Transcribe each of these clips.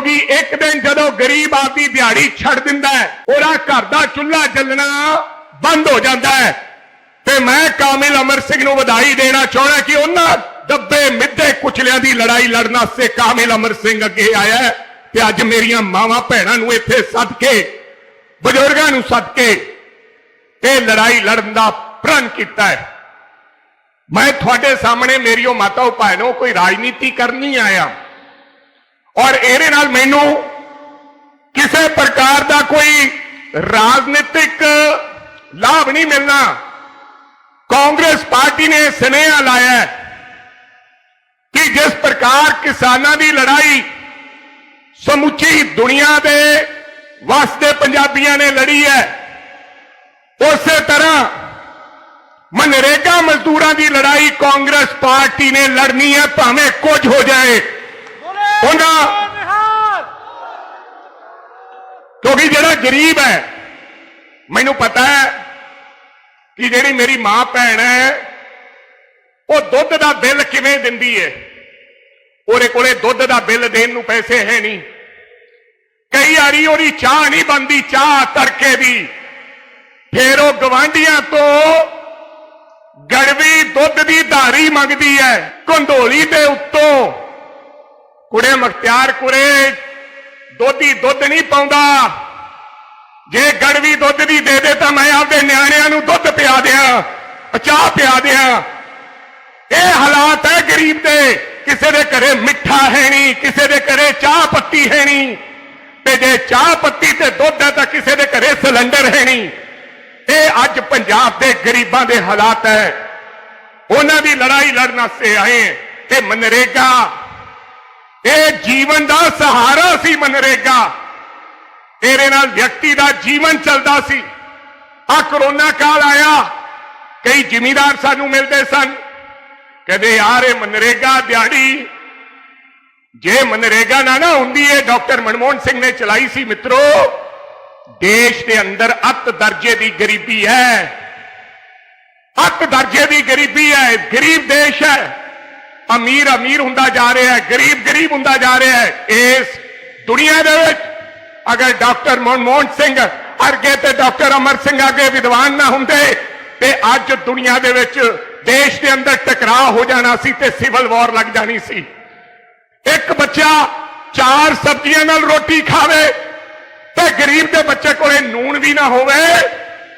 ਕਿਉਂਕਿ ਇੱਕ ਦਿਨ ਜਦੋਂ ਗਰੀਬ ਆਦਮੀ ਦਿਹਾੜੀ ਛੱਡ ਦਿੰਦਾ ਹੈ, ਉਹਦਾ ਘਰ ਦਾ ਚੁੱਲ੍ਹਾ ਚੱਲਣਾ ਬੰਦ ਹੋ ਜਾਂਦਾ ਹੈ। ਤੇ ਮੈਂ ਕਾਮਿਲ ਅਮਰ ਸਿੰਘ ਨੂੰ ਵਧਾਈ ਦੇਣਾ ਚਾਹੁੰਦਾ ਕਿ ਉਹਨਾਂ ਦੱਬੇ ਮਿੱਧੇ ਕੁਚਲਿਆਂ ਦੀ ਲੜਾਈ ਲੜਨ ਵਾਸਤੇ ਕਾਮਿਲ ਅਮਰ ਸਿੰਘ ਅੱਗੇ ਆਇਆ ਤੇ ਅੱਜ ਮੇਰੀਆਂ ਮਾਵਾਂ ਭੈਣਾਂ ਨੂੰ ਇੱਥੇ ਸੱਦ ਕੇ, ਬਜ਼ੁਰਗਾਂ ਨੂੰ ਸੱਦ ਕੇ ਇਹ ਲੜਾਈ ਲੜਨ ਦਾ ਪ੍ਰਣ ਕੀਤਾ ਹੈ। ਮੈਂ ਤੁਹਾਡੇ ਸਾਹਮਣੇ ਮੇਰੀ ਉਹ ਮਾਤਾ ਭੈਣੋ ਕੋਈ ਰਾਜਨੀਤੀ ਕਰਨੀ ਆਇਆ। ਔਰ ਇਹਦੇ ਨਾਲ ਮੈਨੂੰ ਕਿਸੇ ਪ੍ਰਕਾਰ ਦਾ ਕੋਈ ਰਾਜਨੀਤਿਕ ਲਾਭ ਨਹੀਂ ਮਿਲਣਾ। ਕਾਂਗਰਸ ਪਾਰਟੀ ਨੇ ਸੁਨੇਹਾ ਲਾਇਆ ਕਿ ਜਿਸ ਪ੍ਰਕਾਰ ਕਿਸਾਨਾਂ ਦੀ ਲੜਾਈ ਸਮੁੱਚੀ ਦੁਨੀਆ ਦੇ ਵਾਸਤੇ ਪੰਜਾਬੀਆਂ ਨੇ ਲੜੀ ਹੈ, ਉਸੇ ਤਰ੍ਹਾਂ ਮਨਰੇਗਾ ਮਜ਼ਦੂਰਾਂ ਦੀ ਲੜਾਈ ਕਾਂਗਰਸ ਪਾਰਟੀ ਨੇ ਲੜਨੀ ਹੈ, ਭਾਵੇਂ ਕੁਝ ਹੋ ਜਾਏ। ਉਹਨਾਂ ਕਿਉਂਕਿ ਜਿਹੜਾ ਗਰੀਬ ਹੈ, ਮੈਨੂੰ ਪਤਾ ਹੈ ਕਿ ਜਿਹੜੀ ਮੇਰੀ ਮਾਂ ਭੈਣ ਹੈ, ਉਹ ਦੁੱਧ ਦਾ ਬਿੱਲ ਕਿਵੇਂ ਦਿੰਦੀ ਹੈ ਉਹਦੇ ਕੋਲੇ ਦੁੱਧ ਦਾ ਬਿੱਲ ਦੇਣ ਨੂੰ ਪੈਸੇ ਹੈ ਨਹੀਂ। ਕਈ ਵਾਰੀ ਉਹਦੀ ਚਾਹ ਨਹੀਂ ਬੰਦੀ ਚਾਹ ਤੜਕੇ ਦੀ ਫੇਰ ਉਹ ਗਵਾਂਢੀਆਂ ਤੋਂ ਗੜਵੀ ਦੁੱਧ ਦੀ ਧਾਰੀ ਮੰਗਦੀ ਹੈ ਕੰਧੋਲੀ ਦੇ ਉੱਤੋਂ। ਕੁੜੇ ਮਖਤਿਆਰ ਕੁਰੇ, ਦੁੱਧੀ ਦੁੱਧ ਨਹੀਂ ਪਾਉਂਦਾ। ਜੇ ਗੜਵੀ ਦੁੱਧ ਦੀ ਦੇ ਦੇ ਤਾਂ ਮੈਂ ਆਪਦੇ ਨਿਆਣਿਆਂ ਨੂੰ ਦੁੱਧ ਪਿਆ ਦਿਆਂ ਚਾਹ ਪਿਆ ਦਿਆਂ। ਇਹ ਹਾਲਾਤ ਹੈ ਗਰੀਬ ਦੇ, ਕਿਸੇ ਦੇ ਘਰੇ ਮਿੱਠਾ ਹੈ ਨਹੀਂ, ਕਿਸੇ ਦੇ ਘਰੇ ਚਾਹ ਪੱਤੀ ਹੈ ਨਹੀਂ। ਤੇ ਜੇ ਚਾਹ ਪੱਤੀ ਤੇ ਦੁੱਧ ਹੈ ਤਾਂ ਕਿਸੇ ਦੇ ਘਰੇ ਸਿਲੰਡਰ ਹੈ ਨਹੀਂ। ਇਹ ਅੱਜ ਪੰਜਾਬ ਦੇ ਗਰੀਬਾਂ ਦੇ ਹਾਲਾਤ ਹੈ। ਉਹਨਾਂ ਦੀ ਲੜਾਈ ਲੜਨ ਵਾਸਤੇ ਆਏ ਹਾਂ। ਤੇ ਮਨਰੇਗਾ ਇਹ ਜੀਵਨ ਦਾ ਸਹਾਰਾ ਸੀ ਮਨਰੇਗਾ। ਤੇਰੇ ਨਾਲ ਵਿਅਕਤੀ ਦਾ ਜੀਵਨ ਚੱਲਦਾ ਸੀ। ਆ ਕਰੋਨਾ ਕਾਲ ਆਇਆ। ਕਈ ਜ਼ਿਮੀਦਾਰ ਸਾਨੂੰ ਮਿਲਦੇ ਸਨ। ਕਹਿੰਦੇ ਯਾਰ ਇਹ ਮਨਰੇਗਾ ਦਿਹਾੜੀ। ਜੇ ਮਨਰੇਗਾ ਨਾ ਨਾ ਹੁੰਦੀ, ਇਹ ਡਾਕਟਰ ਮਨਮੋਹਨ ਸਿੰਘ ਨੇ ਚਲਾਈ ਸੀ। ਮਿੱਤਰੋ, ਦੇਸ਼ ਦੇ ਅੰਦਰ ਅੱਤ ਦਰਜੇ ਦੀ ਗਰੀਬੀ ਹੈ। ਅੱਤ ਦਰਜੇ ਦੀ ਗਰੀਬੀ ਹੈ। ਗਰੀਬ ਦੇਸ਼ ਹੈ। ਅਮੀਰ ਅਮੀਰ ਹੁੰਦਾ ਜਾ ਰਿਹਾ ਹੈ, ਗਰੀਬ ਗਰੀਬ ਹੁੰਦਾ ਜਾ ਰਿਹਾ ਹੈ। ਇਸ ਦੁਨੀਆ ਦੇ ਵਿੱਚ ਅਗਰ ਡਾਕਟਰ ਮਨਮੋਹਨ ਸਿੰਘ ਅਰਗੇ ਤੇ ਡਾਕਟਰ ਅਮਰ ਸਿੰਘ ਅਰਗੇ ਵਿਦਵਾਨ ਨਾ ਹੁੰਦੇ, ਤੇ ਅੱਜ ਦੁਨੀਆ ਦੇ ਵਿੱਚ ਦੇਸ਼ ਦੇ ਅੰਦਰ ਟਕਰਾਅ ਹੋ ਜਾਣਾ ਸੀ ਤੇ ਸਿਵਲ ਵਾਰ ਲੱਗ ਜਾਣੀ ਸੀ। ਇੱਕ ਬੱਚਾ ਚਾਰ ਸਬਜ਼ੀਆਂ ਨਾਲ ਰੋਟੀ ਖਾਵੇ ਤੇ ਗਰੀਬ ਦੇ ਬੱਚੇ ਕੋਲੇ ਨੂਣ ਵੀ ਨਾ ਹੋਵੇ,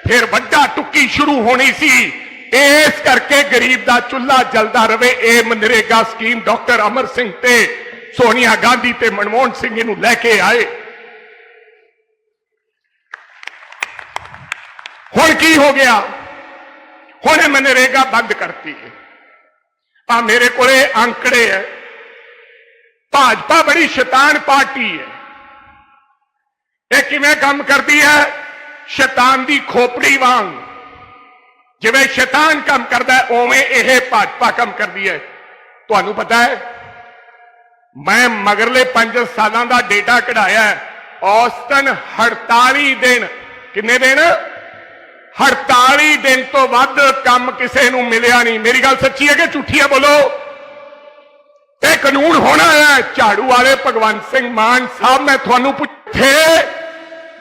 ਫਿਰ ਵੱਡਾ ਟੁੱਕੀ ਸ਼ੁਰੂ ਹੋਣੀ ਸੀ। ਇਸ ਕਰਕੇ ਗਰੀਬ ਦਾ ਚੁੱਲ੍ਹਾ ਜਲਦਾ ਰਵੇ, ਇਹ ਮਨਰੇਗਾ ਸਕੀਮ ਡਾਕਟਰ ਅਮਰ ਸਿੰਘ ਤੇ ਸੋਨੀਆ ਗਾਂਧੀ ਤੇ ਮਨਮੋਹਨ ਸਿੰਘ ਇਹਨੂੰ ਲੈ ਕੇ ਆਏ। ਹੁਣ ਕੀ ਹੋ ਗਿਆ? ਹੁਣ ਇਹ ਮਨਰੇਗਾ ਬੰਦ ਕਰਤੀ ਹੈ। ਆ ਮੇਰੇ ਕੋਲੇ ਅੰਕੜੇ ਹੈ। ਭਾਜਪਾ ਬੜੀ ਸ਼ੈਤਾਨ ਪਾਰਟੀ ਹੈ। ਇਹ ਕਿਵੇਂ ਕੰਮ ਕਰਦੀ ਹੈ? ਸ਼ੈਤਾਨ ਦੀ ਖੋਪੜੀ ਵਾਂਗ। ਜਿਵੇਂ ਸ਼ੈਤਾਨ ਕੰਮ ਕਰਦਾ ਹੈ, ਉਵੇਂ ਇਹ ਭਾਜਪਾ ਕੰਮ ਕਰਦੀ ਹੈ। ਤੁਹਾਨੂੰ ਪਤਾ ਹੈ, ਮੈਂ ਮਗਰਲੇ 5 ਸਾਲਾਂ ਦਾ ਡੇਟਾ ਕਢਾਇਆ ਹੈ। ਔਸਤਨ 48 ਦਿਨ, ਕਿੰਨੇ ਦਿਨ? 48 ਦਿਨ ਤੋਂ ਵੱਧ ਕੰਮ ਕਿਸੇ ਨੂੰ ਮਿਲਿਆ ਨਹੀਂ। ਮੇਰੀ ਗੱਲ ਸੱਚੀ ਹੈ ਕਿ ਝੂਠੀ ਹੈ, ਬੋਲੋ। ਇਹ ਕਾਨੂੰਨ ਹੋਣਾ ਹੈ, ਝਾੜੂ ਵਾਲੇ ਭਗਵੰਤ ਸਿੰਘ ਮਾਨ ਸਾਹਿਬ, ਮੈਂ ਤੁਹਾਨੂੰ ਪੁੱਛੇ,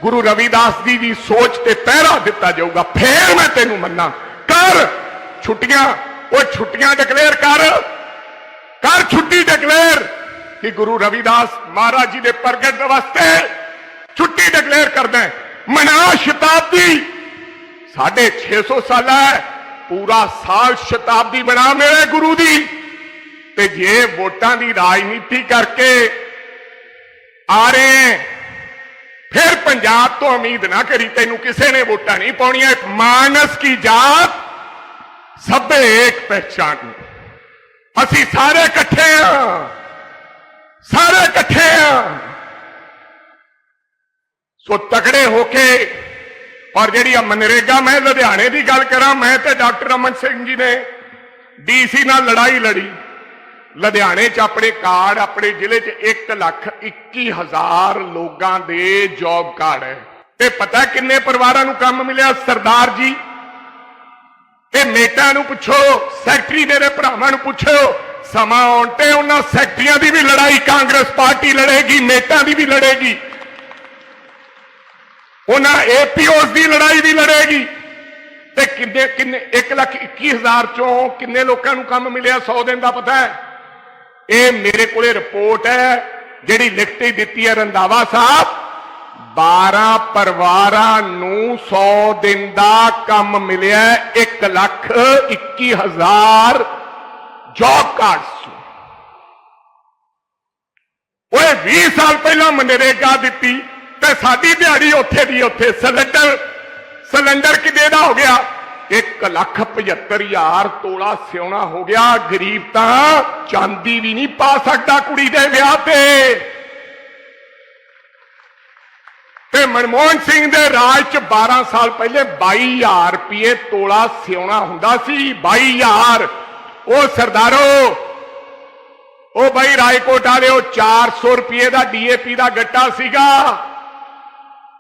ਗੁਰੂ ਰਵਿਦਾਸ ਜੀ ਦੀ ਸੋਚ ਤੇ ਪਹਿਰਾ ਦਿੱਤਾ ਜਾਊਗਾ, ਫੇਰ ਮੈਂ ਤੈਨੂੰ ਮੰਨਾਂ। ਕਰ। ਛੁੱਟੀਆਂ ਉਹ ਛੁੱਟੀਆਂ ਡਿਕਲੇਅਰ ਕਰ। ਕਰ ਛੁੱਟੀ ਡਿਕਲੇਅਰ ਕਿ ਗੁਰੂ ਰਵਿਦਾਸ ਮਹਾਰਾਜ ਜੀ ਦੇ ਪ੍ਰਗਟ ਵਾਸਤੇ ਛੁੱਟੀ ਡਿਕਲੇਅਰ ਕਰਦਾ ਮਨਾ ਸ਼ਤਾਬਦੀ। ਸਾਢੇ 600 ਸਾਲਾ ਹੈ, ਪੂਰਾ ਸਾਲ ਸ਼ਤਾਬਦੀ ਬਣਾ ਮੇਰੇ ਗੁਰੂ ਦੀ। ਤੇ ਜੇ ਵੋਟਾਂ ਦੀ ਰਾਜਨੀਤੀ ਕਰਕੇ ਆ ਰਹੇ ਫਿਰ ਪੰਜਾਬ ਤੋਂ ਉਮੀਦ ਨਾ ਕਰੀ ਤੈਨੂੰ ਕਿਸੇ ਨੇ ਵੋਟਾਂ ਨਹੀਂ ਪਾਉਣੀਆਂ। ਮਾਨਸ ਕੀ ਜਾਤ ਸਭੇ ਇੱਕ ਪਹਿਚਾਨ। ਅਸੀਂ ਸਾਰੇ ਇਕੱਠੇ ਆ। ਸਾਰੇ ਇਕੱਠੇ ਆ। ਸੋ ਤਕੜੇ ਹੋ ਕੇ ਔਰ ਜਿਹੜੀ ਆ ਮਨਰੇਗਾ, ਮੈਂ ਲੁਧਿਆਣੇ ਦੀ ਗੱਲ ਕਰਾਂ, ਮੈਂ ਤੇ ਡਾਕਟਰ ਅਮਨ ਸਿੰਘ ਜੀ ਨੇ ਡੀਸੀ ਨਾਲ ਲੜਾਈ ਲੜੀ। ਲੁਧਿਆਣੇ 'ਚ ਆਪਣੇ ਕਾਰਡ, ਆਪਣੇ ਜ਼ਿਲ੍ਹੇ 'ਚ 1 ਲੱਖ 21 ਹਜ਼ਾਰ ਲੋਕਾਂ ਦੇ ਜੌਬ ਕਾਰਡ ਹੈ। ਤੇ ਪਤਾ ਕਿੰਨੇ ਪਰਿਵਾਰਾਂ ਨੂੰ ਕੰਮ ਮਿਲਿਆ? ਸਰਦਾਰ ਜੀ ਇਹ ਮੇਟਾਂ ਨੂੰ ਪੁੱਛੋ, ਸੈਕਟਰੀ ਮੇਰੇ ਭਰਾਵਾਂ ਨੂੰ ਪੁੱਛੋ। ਸਮਾਂ ਆਉਣ ਤੇ ਉਹਨਾਂ ਸੈਕਟਰੀਆਂ ਦੀ ਵੀ ਲੜਾਈ ਕਾਂਗਰਸ ਪਾਰਟੀ ਲੜੇਗੀ ਨੇਤਾ ਦੀ ਵੀ ਲੜੇਗੀ। ਉਹਨਾਂ ਏਪੀਓਸ ਦੀ ਲੜਾਈ ਵੀ ਲੜੇਗੀ। ਤੇ ਕਿੰਨੇ ਕਿੰਨੇ 1 ਲੱਖ 21 ਹਜ਼ਾਰ ਚੋਂ ਕਿੰਨੇ ਲੋਕਾਂ ਨੂੰ ਕੰਮ ਮਿਲਿਆ? 100 ਦਿਨ ਦਾ ਪਤਾ ਹੈ। ਇਹ ਮੇਰੇ ਕੋਲੇ ਰਿਪੋਰਟ ਹੈ, ਜਿਹੜੀ ਲਿਖਤੀ ਦਿੱਤੀ ਹੈ ਰੰਦਾਵਾ ਸਾਹਿਬ। 12 ਪਰਿਵਾਰਾਂ ਨੂੰ 100 ਦਿਨ ਦਾ ਕੰਮ ਮਿਲਿਆ 1 ਲੱਖ 21 ਹਜ਼ਾਰ ਜੌਬ ਕਾਰਡਸ ਓਏ 20 ਸਾਲ ਪਹਿਲਾਂ ਮਨਰੇਗਾ ਦਿੱਤੀ ਤੇ ਸਾਡੀ ਦਿਹਾੜੀ ਉੱਥੇ ਦੀ ਉੱਥੇ। ਸਿਲੰਡਰ ਸਿਲੰਡਰ ਕਿਦੇ ਦਾ ਹੋ ਗਿਆ? 1 ਲੱਖ 75 ਹਜ਼ਾਰ ਤੋਲਾ ਸਿਉਣਾ ਹੋ ਗਿਆ। ਗਰੀਬ ਤਾਂ ਚਾਂਦੀ ਵੀ ਨਹੀਂ ਪਾ ਸਕਦਾ ਕੁੜੀ ਦੇ ਵਿਆਹ ਤੇ। ਤੇ ਮਨਮੋਹਨ ਸਿੰਘ ਦੇ ਰਾਜ ਚ 12 ਸਾਲ ਪਹਿਲੇ 22000 ਰੁਪਏ ਤੋਲਾ ਸਿਉਣਾ ਹੁੰਦਾ ਸੀ 22000 ਉਹ ਸਰਦਾਰੋ, ਉਹ ਬਾਈ ਰਾਏਕੋਟ ਵਾਲਿਓ 400 ਰੁਪਏ ਦਾ ਡੀਏਪੀ ਦਾ ਗੱਟਾ ਸੀਗਾ।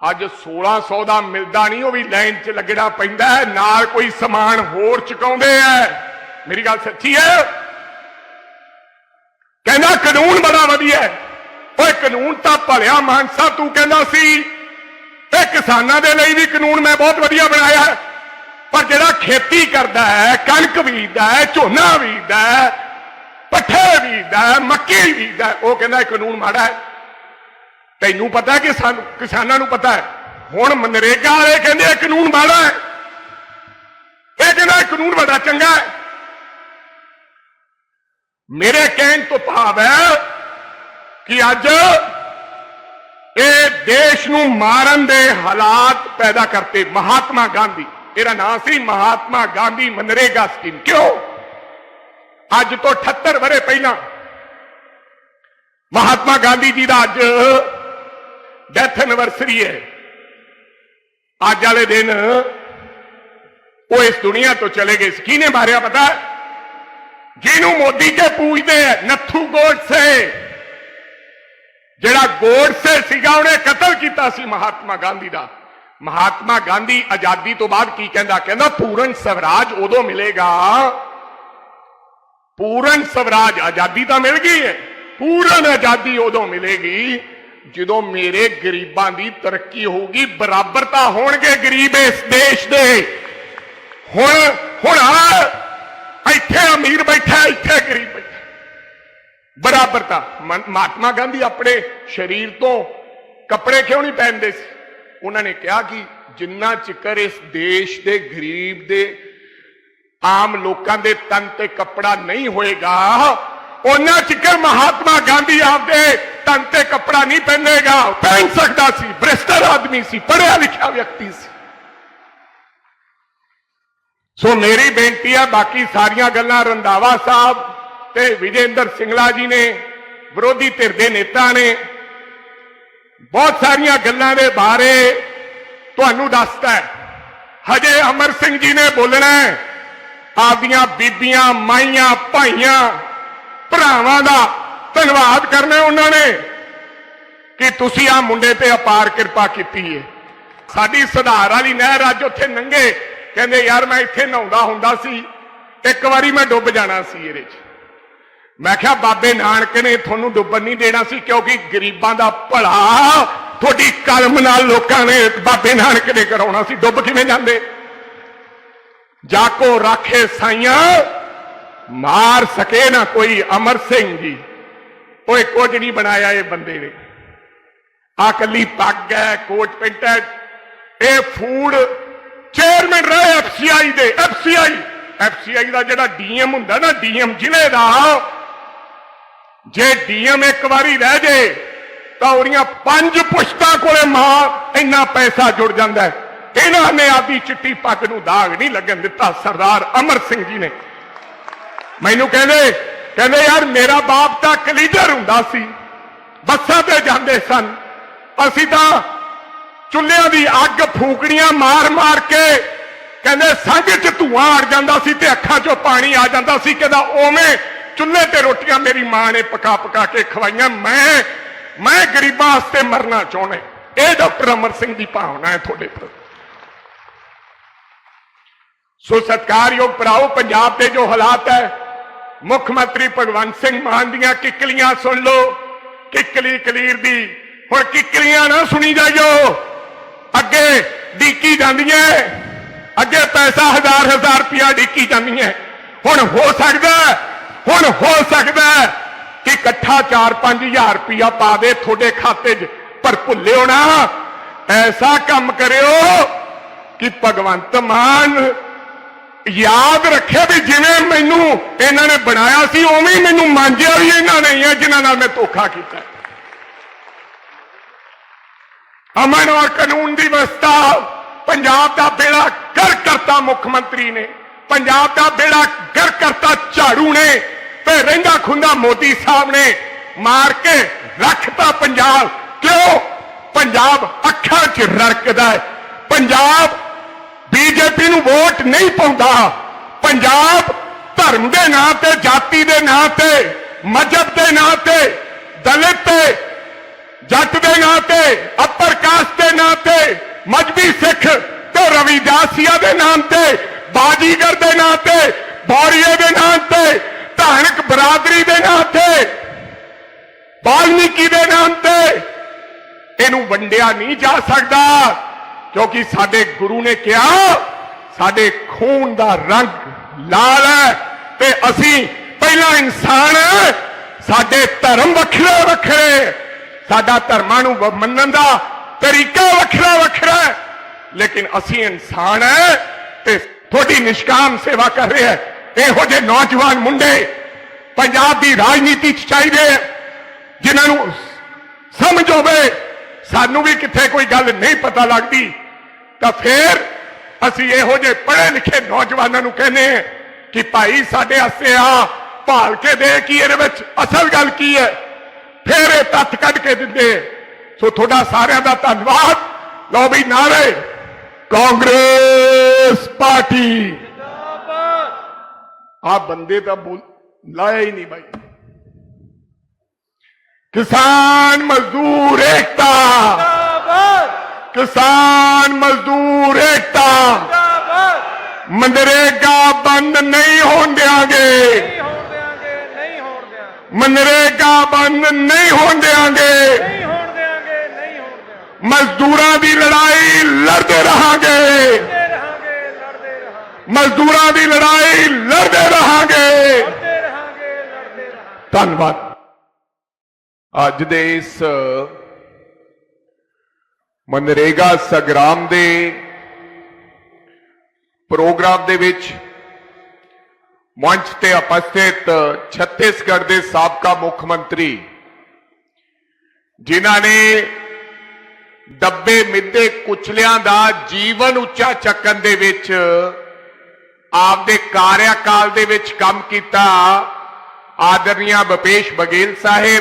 ਅੱਜ 1600 ਦਾ ਮਿਲਦਾ ਨਹੀਂ, ਉਹ ਵੀ ਲਾਈਨ 'ਚ ਲੱਗਣਾ ਪੈਂਦਾ ਨਾਲ ਕੋਈ ਸਮਾਨ ਹੋਰ ਚੁਕਾਉਂਦੇ ਐ ਮੇਰੀ ਗੱਲ ਸੱਚੀ ਹੈ? ਕਹਿੰਦਾ ਕਾਨੂੰਨ ਬੜਾ ਵਧੀਆ ਹੈ। ਓਏ ਕਾਨੂੰਨ ਤਾਂ ਭਲਿਆ ਮਾਨਸਾ ਤੂੰ ਕਹਿੰਦਾ ਸੀ। ਕਿਸਾਨਾਂ ਦੇ ਲਈ ਵੀ ਕਾਨੂੰਨ ਮੈਂ ਬਹੁਤ ਵਧੀਆ ਬਣਾਇਆ ਹੈ। ਪਰ ਜਿਹੜਾ ਖੇਤੀ ਕਰਦਾ ਹੈ, ਕਣਕ ਬੀਜਦਾ ਹੈ, ਝੋਨਾ ਬੀਜਦਾ ਹੈ, ਪੱਠੇ ਬੀਜਦਾ ਹੈ, ਮੱਕੀ ਬੀਜਦਾ ਉਹ ਕਹਿੰਦਾ ਇਹ ਕਾਨੂੰਨ ਮਾੜਾ ਹੈ। ਤੈਨੂੰ ਪਤਾ ਕਿ ਸਾਨੂੰ ਕਿਸਾਨਾਂ ਨੂੰ ਪਤਾ ਹੈ, ਹੁਣ ਮਨਰੇਗਾ ਵਾਲੇ ਕਹਿੰਦੇ ਇਹ ਕਾਨੂੰਨ ਮਾੜਾ ਹੈ। ਇਹ ਕਹਿੰਦਾ ਇਹ ਕਾਨੂੰਨ ਬੜਾ ਚੰਗਾ ਹੈ। ਮੇਰੇ ਕਹਿਣ ਤੋਂ ਭਾਵ ਹੈ ਕਿ ਅੱਜ ਇਹ ਦੇਸ਼ ਨੂੰ ਮਾਰਨ ਦੇ ਹਾਲਾਤ ਪੈਦਾ ਕਰਤੇ ਮਹਾਤਮਾ ਗਾਂਧੀ। ਇਹਦਾ ਨਾਮ ਸੀ ਮਹਾਤਮਾ ਗਾਂਧੀ ਮਨਰੇਗਾ ਸਕੀਮ। ਕਿਉਂ? ਅੱਜ ਤੋਂ 78 ਵਰੇ ਪਹਿਲਾਂ ਮਹਾਤਮਾ ਗਾਂਧੀ ਜੀ ਦਾ ਅੱਜ ਡੈਥ ਐਨਵਰਸਰੀ ਹੈ। ਅੱਜ ਵਾਲੇ ਦਿਨ ਉਹ ਇਸ ਦੁਨੀਆ ਤੋਂ ਚਲੇ ਗਏ ਸੀ। ਕਿਹਨੇ ਮਾਰਿਆ ਪਤਾ? ਜਿਹਨੂੰ ਮੋਦੀ ਕੇ ਪੂਜਦੇ ਹੈ ਨੱਥੂ ਗੋਡਸੇ। ਜਿਹੜਾ ਗੋਡਸੇ ਸੀਗਾ, ਉਹਨੇ ਕਤਲ ਕੀਤਾ ਸੀ ਮਹਾਤਮਾ ਗਾਂਧੀ ਦਾ। ਮਹਾਤਮਾ ਗਾਂਧੀ ਆਜ਼ਾਦੀ ਤੋਂ ਬਾਅਦ ਕੀ ਕਹਿੰਦਾ? ਕਹਿੰਦਾ, ਪੂਰਨ ਸਵਰਾਜ ਉਦੋਂ ਮਿਲੇਗਾ। ਪੂਰਨ ਸਵਰਾਜ ਆਜ਼ਾਦੀ ਤਾਂ ਮਿਲ ਗਈ ਹੈ। ਪੂਰਨ ਆਜ਼ਾਦੀ ਉਦੋਂ ਮਿਲੇਗੀ ਜਦੋਂ ਮੇਰੇ ਗਰੀਬਾਂ ਦੀ ਤਰੱਕੀ ਹੋਊਗੀ। ਬਰਾਬਰਤਾ ਹੋਣਗੇ ਗਰੀਬ ਇਸ ਦੇਸ਼ ਦੇ। ਹੁਣ ਹੁਣ ਇੱਥੇ ਅਮੀਰ ਬੈਠਾ, ਇੱਥੇ ਗਰੀਬ ਬੈਠਾ ਬਰਾਬਰਤਾ ਮਨ- ਮਹਾਤਮਾ ਗਾਂਧੀ ਆਪਣੇ ਸਰੀਰ ਤੋਂ ਕੱਪੜੇ ਕਿਉਂ ਨਹੀਂ ਪਹਿਨਦੇ ਸੀ? ਉਹਨਾਂ ਨੇ ਕਿਹਾ ਕਿ ਜਿੰਨਾ ਚਿਕਰ ਇਸ ਦੇਸ਼ ਦੇ ਗਰੀਬ ਦੇ ਆਮ ਲੋਕਾਂ ਦੇ ਤਨ ਤੇ ਕੱਪੜਾ ਨਹੀਂ ਹੋਏਗਾ, ਉਹਨਾਂ ਚਿਕਰ ਮਹਾਤਮਾ ਗਾਂਧੀ ਆਪਦੇ ਤਨ ਤੇ ਕੱਪੜਾ ਨਹੀਂ ਪਹਿਨੇਗਾ। ਪਹਿਨ ਸਕਦਾ ਸੀ ਭ੍ਰਿਸ਼ਟਰ ਆਦਮੀ ਸੀ, ਪੜ੍ਹਿਆ ਲਿਖਿਆ ਵਿਅਕਤੀ ਸੀ। ਸੋ ਮੇਰੀ ਬੇਨਤੀ ਹੈ ਬਾਕੀ ਸਾਰੀਆਂ ਗੱਲਾਂ ਰੰਧਾਵਾ ਸਾਹਿਬ ਤੇ ਵਿਜੇਂਦਰ ਸਿੰਗਲਾ ਜੀ ਨੇ, ਵਿਰੋਧੀ ਧਿਰ ਦੇ ਨੇਤਾ ਨੇ, ਬਹੁਤ ਸਾਰੀਆਂ ਗੱਲਾਂ ਦੇ ਬਾਰੇ ਤੁਹਾਨੂੰ ਦੱਸਦਾ ਹੈ। ਹਜੇ ਅਮਰ ਸਿੰਘ ਜੀ ਨੇ ਬੋਲਣਾ ਹੈ, ਆਪਦੀਆਂ ਬੀਬੀਆਂ, ਮਾਈਆਂ, ਭਾਈਆਂ, ਭਰਾਵਾਂ ਦਾ ਧੰਨਵਾਦ ਕਰਨਾ ਉਹਨਾਂ ਨੇ, ਕਿ ਤੁਸੀਂ ਆ ਮੁੰਡੇ ਤੇ ਅਪਾਰ ਕਿਰਪਾ ਕੀਤੀ ਹੈ ਸਾਡੀ ਸੁਧਾਰ ਵਾਲੀ ਨਹਿਰ ਅੱਜ ਉੱਥੇ ਨੰਗੇ, ਕਹਿੰਦੇ ਯਾਰ ਮੈਂ ਇੱਥੇ ਨਹਾਉਂਦਾ ਹੁੰਦਾ ਸੀ, ਇੱਕ ਵਾਰੀ ਮੈਂ ਡੁੱਬ ਜਾਣਾ ਸੀ ਇਹਦੇ 'ਚ। ਮੈਂ ਕਿਹਾ, ਬਾਬੇ ਨਾਨਕ ਨੇ ਤੁਹਾਨੂੰ ਡੁੱਬਣ ਨਹੀਂ ਦੇਣਾ ਸੀ, ਕਿਉਂਕਿ ਗਰੀਬਾਂ ਦਾ ਭਲਾ ਤੁਹਾਡੀ ਕਲਮ ਨਾਲ ਲੋਕਾਂ ਨੇ ਬਾਬੇ ਨਾਨਕ ਨੇ ਕਰਾਉਣਾ ਸੀ। ਡੁੱਬ ਕਿਵੇਂ ਜਾਂਦੇ? ਜਾਕੋ ਰਾਖੇ ਸਾਈਆਂ, ਮਾਰ ਸਕੇ ਨਾ ਕੋਈ ਅਮਰ ਸਿੰਘ ਜੀ। ਓਏ, ਕੁਝ ਨਹੀਂ ਬਣਾਇਆ ਇਹ ਬੰਦੇ ਨੇ। ਆ ਕੱਲੀ ਪੱਗ ਹੈ, ਕੋਟ ਪੈਂਟ ਹੈ। ਇਹ ਫੂਡ ਚੇਅਰਮੈਨ ਰਹੇ ਐਫਸੀਆਈ ਦੇ, ਐਫਸੀਆਈ। ਐਫਸੀਆਈ ਦਾ ਜਿਹੜਾ ਡੀਐਮ ਹੁੰਦਾ ਨਾ, ਡੀਐਮ ਜ਼ਿਲ੍ਹੇ ਦਾ ਜੇ ਡੀਐਮ ਇੱਕ ਵਾਰੀ ਰਹਿ ਜੇ, ਤਾਂ ਉਹਦੀਆਂ ਪੰਜ ਪੁਸ਼ਤਾਂ ਕੋਲੇ ਮਾਂ ਇੰਨਾ ਪੈਸਾ ਜੁੜ ਜਾਂਦਾ ਹੈ। ਇਹਨਾਂ ਨੇ ਆਪਦੀ ਚਿੱਟੀ ਪੱਗ ਨੂੰ ਦਾਗ ਨਹੀਂ ਲੱਗਣ ਦਿੱਤਾ, ਸਰਦਾਰ ਅਮਰ ਸਿੰਘ ਜੀ ਨੇ। ਮੈਨੂੰ ਕਹਿੰਦੇ ਕਹਿੰਦੇ ਯਾਰ ਮੇਰਾ ਬਾਪ ਤਾਂ ਕਲੀਡਰ ਹੁੰਦਾ ਸੀ, ਬੱਸਾਂ ਤੇ ਜਾਂਦੇ ਸਨ। ਅਸੀਂ ਤਾਂ ਚੁੱਲ੍ਹਿਆਂ ਦੀ ਅੱਗ ਫੂਕੜੀਆਂ ਮਾਰ-ਮਾਰ ਕੇ ਕਹਿੰਦੇ ਸੰਗ 'ਚ ਧੂਆਂ ਅੜ ਜਾਂਦਾ ਸੀ ਤੇ ਅੱਖਾਂ 'ਚੋਂ ਪਾਣੀ ਆ ਜਾਂਦਾ ਸੀ, ਕਹਿੰਦਾ ਓਵੇਂ ਚੁੱਲ੍ਹੇ ਤੇ ਰੋਟੀਆਂ ਮੇਰੀ ਮਾਂ ਨੇ ਪਕਾ-ਪਕਾ ਕੇ ਖਵਾਈਆਂ। ਮੈਂ ਮੈਂ ਗਰੀਬਾਂ ਵਾਸਤੇ ਮਰਨਾ ਚਾਹੁੰਦਾ ਇਹ ਡਾਕਟਰ ਅਮਰ ਸਿੰਘ ਦੀ ਭਾਵਨਾ ਹੈ ਤੁਹਾਡੇ ਪ੍ਰਤੀ। ਸੋ ਸਤਕਾਰਯੋਗ ਭਰਾਓ, ਪੰਜਾਬ ਦੇ ਜੋ ਹਾਲਾਤ ਹੈ, ਮੁੱਖ ਮੰਤਰੀ ਭਗਵੰਤ ਸਿੰਘ ਮਾਨ ਦੀਆਂ ਕਿੱਕਲੀਆਂ ਸੁਣ ਲਓ। ਕਿੱਕਲੀ ਕਲੀਰ ਦੀ ਹੁਣ ਕਿੱਕਲੀਆਂ ਨਾ ਸੁਣੀ ਜਾਇਓ ਅੱਗੇ ਡੀਕੀ ਜਾਂਦੀਆਂ ਅੱਗੇ ਪੈਸਾ ਹਜ਼ਾਰ ਹਜ਼ਾਰ ਰੁਪਇਆ ਡੀਕੀ ਜਾਂਦੀਆਂ ਹੁਣ ਹੋ ਸਕਦਾ ਹੁਣ ਹੋ ਸਕਦਾ ਕਿ ਇਕੱਠਾ 4-5000 ਰੁਪਇਆ ਪਾ ਦੇ, ਤੁਹਾਡੇ ਖਾਤੇ 'ਚ, ਪਰ ਭੁੱਲਿਓ ਨਾ। ਐਸਾ ਕੰਮ ਕਰਿਓ ਕਿ ਭਗਵੰਤ ਮਾਨ ਯਾਦ ਰੱਖੇ ਵੀ ਜਿਵੇਂ ਮੈਨੂੰ ਇਹਨਾਂ ਨੇ ਬਣਾਇਆ ਸੀ, ਉਵੇਂ ਹੀ ਮੈਨੂੰ ਮੰਨਿਆ ਵੀ ਇਹਨਾਂ ਨੇ ਹੀ ਹੈ ਜਿਨ੍ਹਾਂ ਨਾਲ ਮੈਂ ਧੋਖਾ ਕੀਤਾ। ਅਮਨ ਔਰ ਕਾਨੂੰਨ ਦੀ ਵਿਵਸਥਾ ਪੰਜਾਬ ਦਾ ਬੇੜਾ ਕਰ ਕਰਤਾ ਮੁੱਖ ਮੰਤਰੀ ਨੇ। ਪੰਜਾਬ ਦਾ ਬੇੜਾ ਗਰ ਕਰਤਾ ਝਾੜੂ ਨੇ ਤੇ ਰਹਿੰਦਾ ਖੁੰਦਾ ਮੋਦੀ ਸਾਹਿਬ ਨੇ। ਮਾਰ ਕੇ ਰੱਖਤਾ ਪੰਜਾਬ। ਕਿਉਂ? ਪੰਜਾਬ ਅੱਖਾਂ 'ਚ ਰੜਕਦਾ ਹੈ। ਪੰਜਾਬ ਬੀਜੇਪੀ ਨੂੰ ਵੋਟ ਨਹੀਂ ਪਾਉਂਦਾ। ਪੰਜਾਬ ਧਰਮ ਦੇ ਨਾਂ ਤੇ, ਜਾਤੀ ਦੇ ਨਾਂ ਤੇ, ਮਜਹਬ ਦੇ ਨਾਂ ਤੇ, ਦਲਿਤ ਤੇ, ਜੱਟ ਦੇ ਨਾਂ ਤੇ ਅੱਪਰ ਕਾਸਟ ਦੇ ਨਾਂ ਤੇ, ਮਜਬੀ ਸਿੱਖ ਤੇ ਰਵਿਦਾਸੀਆ ਦੇ ਨਾਮ ਤੇ ਬਾਜੀਗਰ ਦੇ ਨਾਂ ਤੇ, ਬੌਰੀਏ ਦੇ ਨਾਂ ਤੇ, ਧਾਰਮਿਕ ਬਰਾਦਰੀ ਦੇ ਨਾਂ ਤੇ ਬਾਲਮੀਕੀ ਦੇ ਨਾਮ ਤੇ। ਇਹਨੂੰ ਵੰਡਿਆ ਨਹੀਂ ਜਾ ਸਕਦਾ, ਕਿਉਂਕਿ ਸਾਡੇ ਗੁਰੂ ਨੇ ਕਿਹਾ, ਸਾਡੇ ਖੂਨ ਦਾ ਰੰਗ ਲਾਲ ਹੈ ਤੇ ਅਸੀਂ ਪਹਿਲਾਂ ਇਨਸਾਨ ਹੈ, ਸਾਡੇ ਧਰਮ ਵੱਖਰੇ ਵੱਖਰੇ। ਸਾਡਾ ਧਰਮਾਂ ਨੂੰ ਮੰਨਣ ਦਾ ਤਰੀਕਾ ਵੱਖਰਾ ਵੱਖਰਾ ਲੇਕਿਨ ਅਸੀਂ ਇਨਸਾਨ ਹੈ ਤੇ ਤੁਹਾਡੀ ਨਿਸ਼ਕਾਮ ਸੇਵਾ ਕਰ ਰਹੇ ਹੈ। ਇਹੋ ਜਿਹੇ ਨੌਜਵਾਨ ਮੁੰਡੇ ਪੰਜਾਬ ਦੀ ਰਾਜਨੀਤੀ ਚ ਚਾਹੀਦੇ ਹੈ, ਜਿਨ੍ਹਾਂ ਨੂੰ ਸਮਝ ਹੋਵੇ। ਸਾਨੂੰ ਵੀ ਕਿੱਥੇ ਕੋਈ ਗੱਲ ਨਹੀਂ ਪਤਾ ਲੱਗਦੀ, ਤਾਂ ਫਿਰ ਅਸੀਂ ਇਹੋ ਜਿਹੇ ਪੜ੍ਹੇ ਲਿਖੇ ਨੌਜਵਾਨਾਂ ਨੂੰ ਕਹਿੰਦੇ ਹਾਂ ਕਿ ਭਾਈ ਸਾਡੇ ਆਸੇ ਆ, ਭਾਲ ਕੇ ਦੇ ਕੀ ਇਹਦੇ ਵਿੱਚ ਅਸਲ ਗੱਲ ਕੀ ਹੈ। ਫਿਰ ਇਹ ਤੱਥ ਕੱਢ ਕੇ ਦਿੰਦੇ ਸੋ ਤੁਹਾਡਾ ਸਾਰਿਆਂ ਦਾ ਧੰਨਵਾਦ। ਲਓ ਵੀ ਨਾਰੇ ਕਾਂਗਰਸ! ਪਾਰਟੀ ਆ ਬੰਦੇ ਤਾਂ ਬੋਲ ਲਾਇਆ ਹੀ ਨਹੀਂ ਭਾਈ ਕਿਸਾਨ ਮਜ਼ਦੂਰ ਏਕਤਾ ਕਿਸਾਨ ਮਜ਼ਦੂਰ ਏਕਤਾ ਮਨਰੇਗਾ ਬੰਦ ਨਹੀਂ ਹੋਣ ਦਿਆਂਗੇ ਨਹੀਂ ਹੋਣ ਦਿਆਂਗੇ ਨਹੀਂ ਹੋਣ ਦਿਆਂਗੇ ਮਨਰੇਗਾ ਬੰਦ ਨਹੀਂ ਹੋਣ ਦਿਆਂਗੇ ਮਜ਼ਦੂਰਾਂ ਦੀ ਲੜਾਈ ਲੜਦੇ ਰਹਾਂਗੇ। ਧੰਨਵਾਦ। ਅੱਜ ਦੇ ਇਸ ਮਨਰੇਗਾ ਸੰਗਰਾਮ ਦੇ ਪ੍ਰੋਗਰਾਮ ਦੇ ਵਿੱਚ ਮੰਚ ਤੇ ਉਪਸਥਿਤ ਛੱਤੀਸਗੜ੍ਹ ਦੇ ਸਾਬਕਾ ਮੁੱਖ ਮੰਤਰੀ ਜਿਨ੍ਹਾਂ ਨੇ ਦੱਬੇ ਮਿੱਦੇ ਕੁਚਲਿਆਂ ਦਾ ਜੀਵਨ ਉੱਚਾ ਚੱਕਣ ਦੇ ਵਿੱਚ ਆਪਦੇ ਕਾਰਿਆਕਾਲ ਦੇ ਵਿੱਚ ਕੰਮ ਕੀਤਾ। ਆਦਰਨੀਆ ਬਪੇਸ਼ ਬਗੇਲ ਸਾਹਿਬ